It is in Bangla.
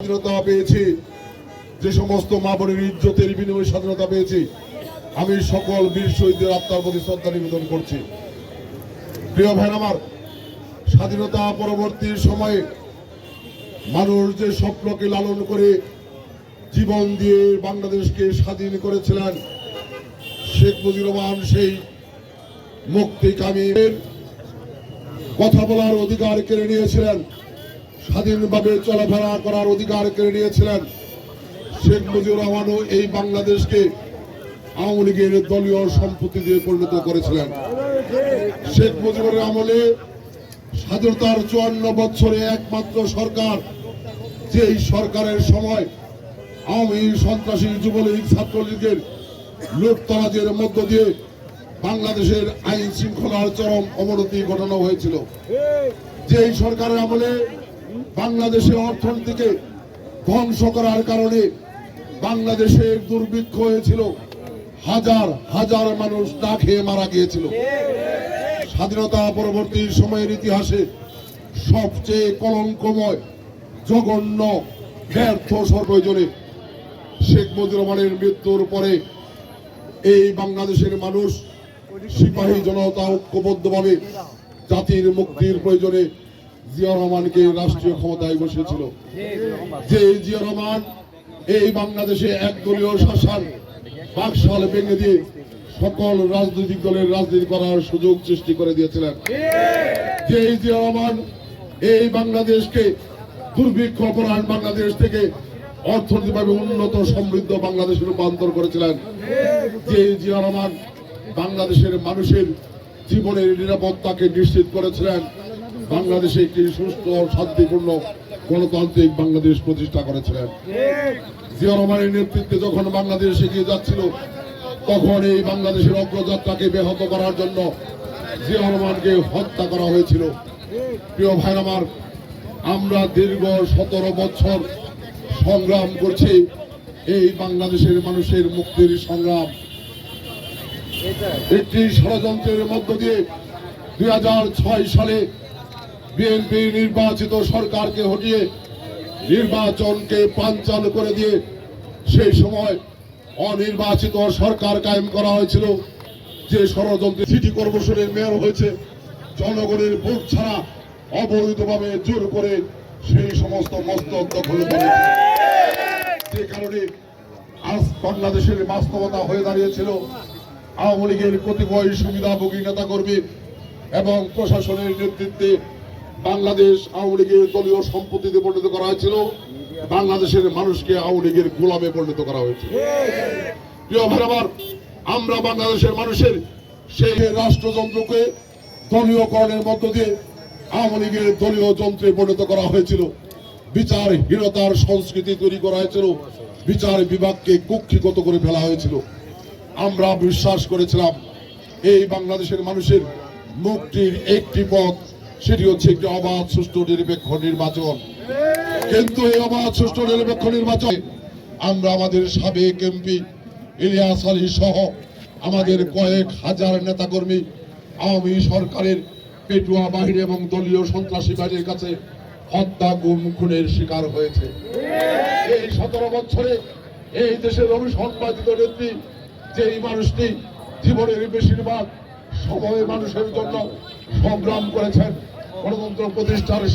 স্বাধীনতা পেয়েছি, যে সমস্ত মা বোনের ইজ্জতের বিনিময়ে স্বাধীনতা পেয়েছি, আমি সকল বীর শহীদদের আত্মার প্রতি শ্রদ্ধা নিবেদন করছি। প্রিয় ভাই আমার, স্বাধীনতা পরবর্তী সময়ে মানুষ যে স্বপ্নকে লালন করে জীবন দিয়ে বাংলাদেশকে স্বাধীন করেছিলেন, শেখ মুজিবুর রহমান সেই মুক্তিকামীর কথা বলার অধিকার কেড়ে নিয়েছিলেন। স্বাধীনভাবে চলাফেরা করার অধিকার কেড়ে নিয়েছিলেন শেখ মুজিবুর রহমানও এই বাংলাদেশকে আওয়ামী লীগের দলীয় সম্পত্তি দিয়ে পরিণত করেছিলেন। শেখ মুজিবুরের আমলে স্বাধীনতার চুয়ান্ন বছরে একমাত্র সরকার যে এই সরকারের সময় আওয়ামী সন্ত্রাসী যুবলীগ ছাত্রলীগের লুটতরাজের মধ্য দিয়ে বাংলাদেশের আইন শৃঙ্খলার চরম অবনতি ঘটানো হয়েছিল। যে এই সরকারের আমলে বাংলাদেশের অর্থনীতিকে ধ্বংস করার কারণে বাংলাদেশের দুর্ভিক্ষ হয়েছিল। হাজার হাজার মানুষ না খেয়ে মারা গিয়েছিল। স্বাধীনতা পরবর্তী সময়ের ইতিহাসে সবচেয়ে কলঙ্কময়, জঘন্য, ব্যর্থ সর্বজনে শেখ মুজিবুর রহমানের মৃত্যুর পরে এই বাংলাদেশের মানুষ সিপাহী জনতা ঐক্যবদ্ধভাবে জাতির মুক্তির প্রয়োজনে জিয়া রহমানকে রাষ্ট্রীয় ক্ষমতায় বসেছিল যে জিয়া রহমান এই বাংলাদেশে একদলীয় শাসন, বাকশাল ভেঙে দিয়ে সকল রাজনৈতিক দলের রাজনীতি করার সুযোগ সৃষ্টি করে দিয়েছিলেন। যে জিয়া রহমান এই বাংলাদেশকে দুর্ভিক্ষ পরায়ণ বাংলাদেশ থেকে অর্থনৈতিকভাবে উন্নত সমৃদ্ধ বাংলাদেশে রূপান্তর করেছিলেন। যে জিয়া রহমান বাংলাদেশের মানুষের জীবনের নিরাপত্তাকে নিশ্চিত করেছিলেন। বাংলাদেশে একটি সুস্থ, শান্তিপূর্ণ, গণতান্ত্রিক বাংলাদেশ প্রতিষ্ঠা করেছিলেন। জিয়া রহমানের নেতৃত্বে যখন বাংলাদেশ এগিয়ে যাচ্ছিল, তখন এই বাংলাদেশের অগ্রযাত্রাকে ব্যাহত করার জন্য জিয়া রহমানকে হত্যা করা হয়েছিল। প্রিয় ভাই আমার, আমরা দীর্ঘ সতেরো বছর সংগ্রাম করছি। এই বাংলাদেশের মানুষের মুক্তির সংগ্রাম। একটি ষড়যন্ত্রের মধ্য দিয়ে দুই হাজার ছয় সালে বিএনপি নির্বাচিত সরকারকে হটিয়ে নির্বাচনকে পাঞ্চাল করে দিয়ে সেই সময় অনির্বাচিত সরকার কায়েম করা হয়েছিল। যে ষড়যন্ত্রে সিটি কর্পোরেশনের মেয়র হয়েছে, জনগণের ভোট ছাড়া অবৈধভাবে জোর করে সেই সমস্ত মস্তক দখল করেছে যে কারণে আজ বাংলাদেশের বাস্তবতা হয়ে দাঁড়িয়েছিল। আওয়ামী লীগের কতিপয় সুবিধাভোগী নেতাকর্মী এবং প্রশাসনের নেতৃত্বে বাংলাদেশ আওয়ামী লীগের দলীয় সম্পত্তিতে পরিণত করা হয়েছিল। বাংলাদেশের মানুষকে আওয়ামী লীগের গোলামে পরিণত করা হয়েছিল প্রিয় আমরা বাংলাদেশের মানুষের সেই রাষ্ট্রযন্ত্রকে দলীয়করণের মধ্য দিয়ে আওয়ামী লীগের দলীয় যন্ত্রে পরিণত করা হয়েছিল। বিচারহীনতার সংস্কৃতি তৈরি করা হয়েছিল। বিচার বিভাগকে কুক্ষিগত করে ফেলা হয়েছিল। আমরা বিশ্বাস করেছিলাম, এই বাংলাদেশের মানুষের মুক্তির একটি পথ সেটি হচ্ছে একটি অবাধ, সুষ্ঠু, নিরপেক্ষ নির্বাচন। কিন্তু এই অবাধ, সুষ্ঠু, নিরপেক্ষ নির্বাচন আমরা আমাদের সাবেক এমপি ইলিয়াস আলী সহ আমাদের কয়েক হাজার নেতাকর্মী আওয়ামী সরকারের পেটুয়া বাহিনী এবং দলীয় সন্ত্রাসী বাহিনীর কাছে হত্যা, গুম, খুনের শিকার হয়েছে। এই সতেরো বছরে এই দেশের অনুসংবাদিত নেত্রী যে এই মানুষটি জীবনের বেশিরভাগ সময় মানুষের জন্য সংগ্রাম করেছেন গণতন্ত্র প্রতিষ্ঠার